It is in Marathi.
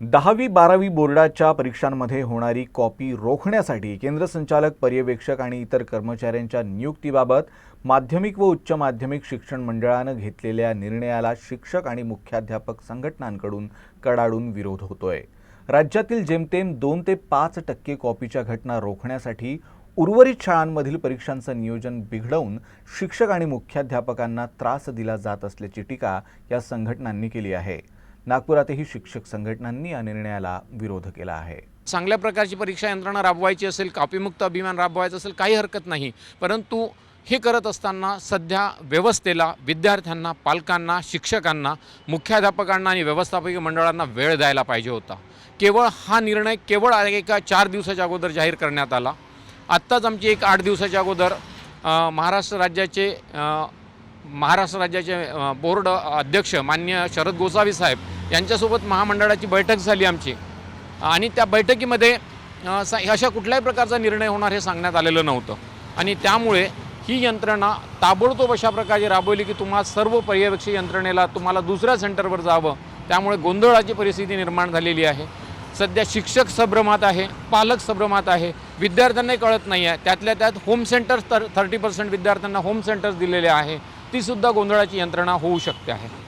दहावी बारावी बोर्डाच्या परीक्षांमध्ये होणारी कॉपी रोखण्यासाठी केंद्र संचालक पर्यवेक्षक आणि इतर कर्मचाऱ्यांच्या नियुक्तीबाबत माध्यमिक व उच्च माध्यमिक शिक्षण मंडळानं घेतलेल्या निर्णयाला शिक्षक आणि मुख्याध्यापक संघटनांकडून कडाडून विरोध होतोय. राज्यातील जेमतेम दोन ते पाच टक्के कॉपीच्या घटना रोखण्यासाठी उर्वरित शाळांमधील परीक्षांचं नियोजन बिघडवून शिक्षक आणि मुख्याध्यापकांना त्रास दिला जात असल्याची टीका या संघटनांनी केली आहे. नागपुरातही शिक्षक संघटनांनी या निर्णयाला विरोध केला आहे. चांगल्या प्रकारची परीक्षा यंत्रणा राबवायची असेल कापीमुक्त अभिमान राबवायचा असेल काही हरकत नाही. परंतु हे करत असताना सध्या व्यवस्थेला विद्यार्थ्यांना पालकांना शिक्षकांना मुख्याध्यापकांना आणि व्यवस्थापकीय मंडळांना वेळ द्यायला पाहिजे होता. केवळ हा निर्णय केवळ एका चार दिवसाच्या अगोदर जाहीर करण्यात आला. आत्ताच आमची एक आठ दिवसाच्या अगोदर महाराष्ट्र राज्याचे महाराष्ट्र राज्याचे बोर्ड अध्यक्ष मान्य शरद गोसावी साहेब यांच्यासोबत महामंडळाची बैठक झाली आमची. आणि त्या बैठकीमध्ये अशा कुठल्याही प्रकारचा निर्णय होणार हे सांगण्यात आलेलं नव्हतं. आणि त्यामुळे ही यंत्रणा ताबडतोब अशा प्रकारे राबवली की तुम्हाला सर्व पर्यवेक्षक यंत्रणेला तुम्हाला दुसऱ्या सेंटरवर जावं. त्यामुळे गोंधळाची परिस्थिती निर्माण झालेली आहे. सध्या शिक्षक संभ्रमात आहे पालक संभ्रमात आहे. विद्यार्थ्यांनाही कळत नाही आहे त्यातल्या त्यात होम सेंटर्स तर थर्टी पर्सेंट विद्यार्थ्यांना होम सेंटर्स दिलेले आहे. तीसुद्धा गोंधळाची यंत्रणा होऊ शकते आहे.